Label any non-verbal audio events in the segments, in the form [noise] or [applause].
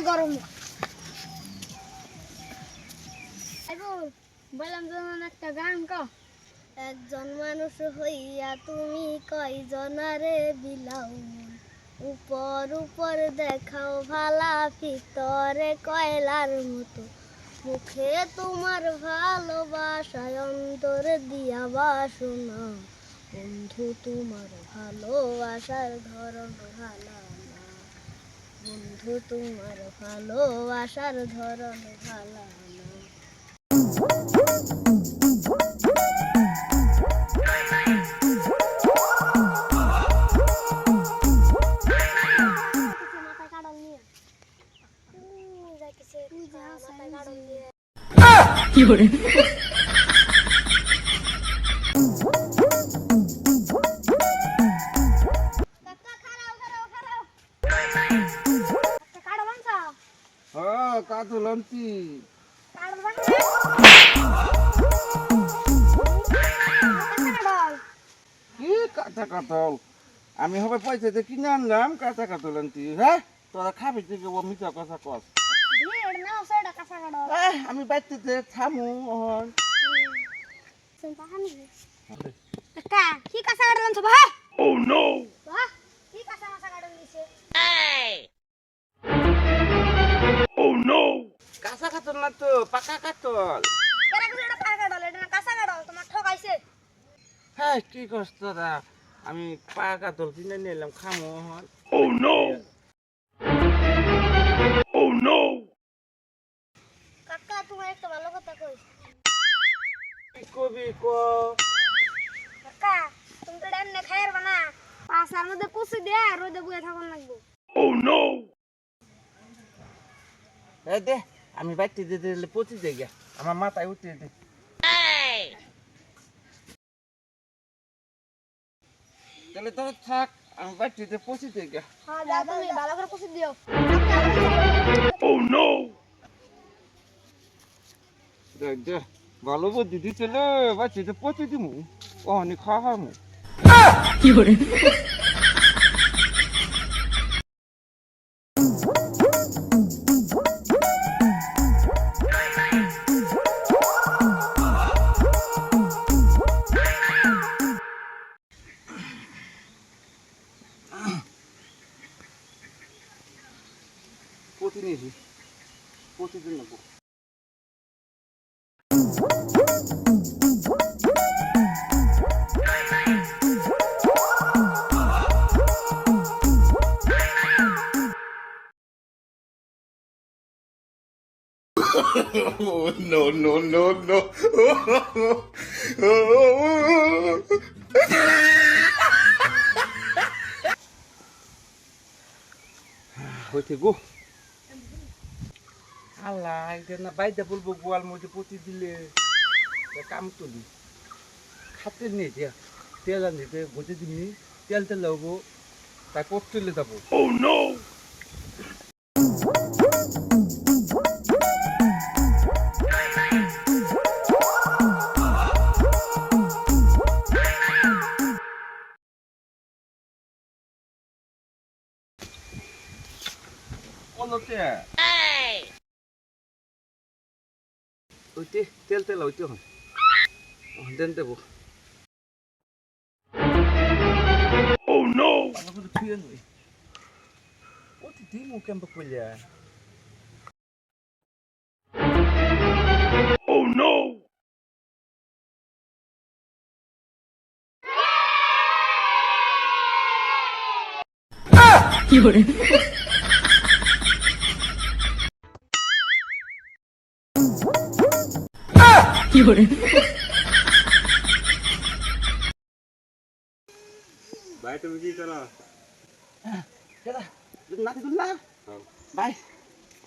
গরম। বললাম যেমন একটা গান ক। একজন মানুষ হইয়া তুমি কয়জনারে বিলাও উপর উপর দেখাও ভালা, ভিতরে কয়লার মতো। মুখে তোমার ভালোবাসায় অন্তর দিয়া বাসনা। বন্ধু, তোমার ভালোবাসার ধরন ভালা। বন্ধু তোমার ভালোবাসার ধরন ভালা না। মাথায় কাঁচা কাতল আমি হবে পয়সা দিয়ে কিনে আনলাম কাঁচা কাতল লন্তি হ্যাঁ? তোরা খাবি থেকে ও মিঠা কথা কস। কাঁচা। আমি বাইতে থামু ওহন। কাকা, কি কাঁচা কাঁড়ল আনছো, ভাই? বাহ, কি কাঁচা নিছে? কাঁচা কাতল না তো পাকা কাতল কেরা কিছু এটা না কাঁচা কাঁড়ল, তোমার ঠকাইছে। হ্যাঁ কি তোরা? আমি পাকা কিনে নিয়ে এলাম খামু ওহন। কাকা, তোমার একটা ভালো কথা কই। কি কবি ক কাকা, তুমি তো না। মধ্যে কুচি রোদে বুয়ে থাকুন লাগবো। এ দে আমি বাইতে পচি দে গিয়া আমার মাথায় উঠে দে তাহলে তোরা থাক আমি বাড়িতে পৌঁছে দিই গা হ্যাঁ, যাও তুমি ভালো করে পৌঁছে দিও। দেখ দেখ ভালো বুদ্ধি দিছিল বাইতে দিয়ে পচি দিমু। অহনি খাওয়া হামু পচি নিয়েছি। পচি দিন নেব Oh, [laughs] no, no, no, no. [laughs] হয়েছে গো। আল্লাহ এটা না বাইদা বলব গোয়াল মধ্যে পচি দিলে কাম তুলি খাতে নিয়ে দিয়া তেল আনিতে ভোজে দিমনি তেল তেল লাগবো তাই পথ তুলে যাব কোনতে? ওইতে তেল তেল ওইতে হন দেন দেবো Oh no! Ano ko dito yan eh? Oh, di mo kang bakulya. Oh no! ভাই তুমি কি করো Kaya, natin doon na. Bye.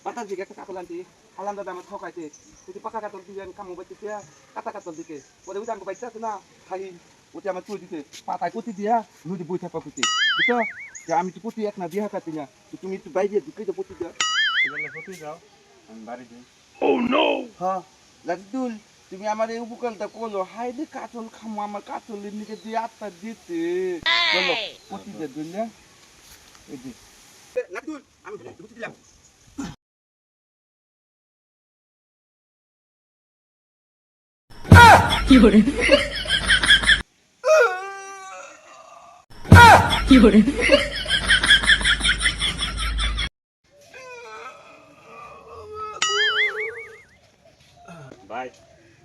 Patag di ka kakakulan ti. Alam na damat hokay ti. Kuti pakakatol di yan kamu ba't tiya. Katakatol di ke. Wala utang ko baita na. Hai. Uti amat tuh di Patay kuti dia. Nu di buita pa kuti. Ito. Ya ami tu puti ek na dia katinya. Itu mi tu bai dia dikit puti dia. এগুলো কোথায় যাও আমি বাড়ি যাই Ha. তুমি আমার এই উপকারটা করল। হাইরে কাতল খামো আমার কাতল নিকে দিয়ে আত্মা দিতে। পতিতে দিলে এই কি করে কি করে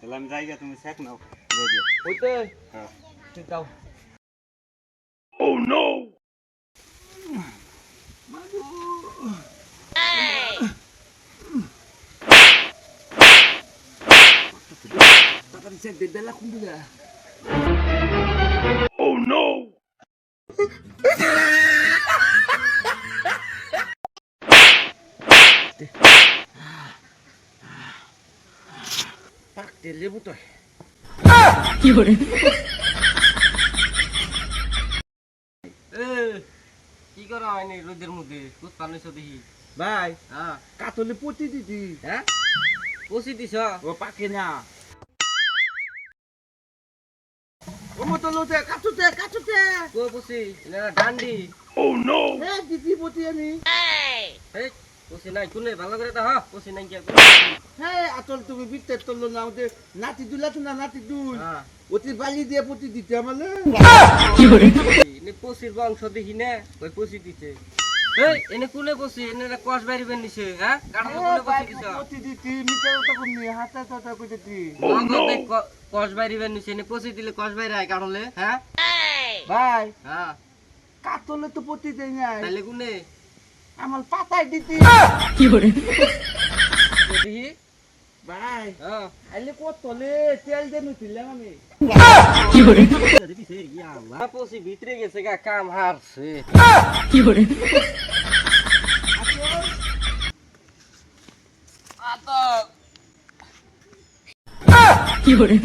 তাহলে আমি যাই গিয়া, তুমি শেখ নাও রেডি হইতে হ্যাঁ তুই যাও তাড়াতাড়ি চেক দে দেলা কোন দিকে পাক দে লেবু তো 有人，কি করা হয়নি রোদের মধ্যে? দুধ পানিছো দেখি। ভাই হ্যাঁ। কাতলে দিদি হ্যাঁ? পচি দিছ? ও পাকে না। ও মতো লোতে কাটুতে কাটুতে কো পচি? এনে ডান্ডি। এ দিদি পটি আমি। এই পচি নাই কোনে? ভালো করে তা হ্যাঁ পচি নাই কি হ্যাঁ আতল তুমি বিতে তল্লো না ওতে নাতি দুলা তো না নাতি দুল? হ্যাঁ। ওতে বালি দিয়ে পটি দিতে না ওই এই এনে কোনে নিছে হ্যাঁ? কোনে দিছ? দিতি তো হাতে কই দিতি নিছে এনে দিলে কষ বাইরে কাঠলে হ্যাঁ? ভাই হ্যাঁ। কাতলে তো পটি দেই না তাইলে কোনে? আমার পাতায় দিতি। কি করে ভাই হ্যাঁ। আইলে কতলে তেল দেন উঠিলাম আমি। কি করে আল্লাহ পসি ভিতরে গেছে গা কাম হারছে। কি করে কি করে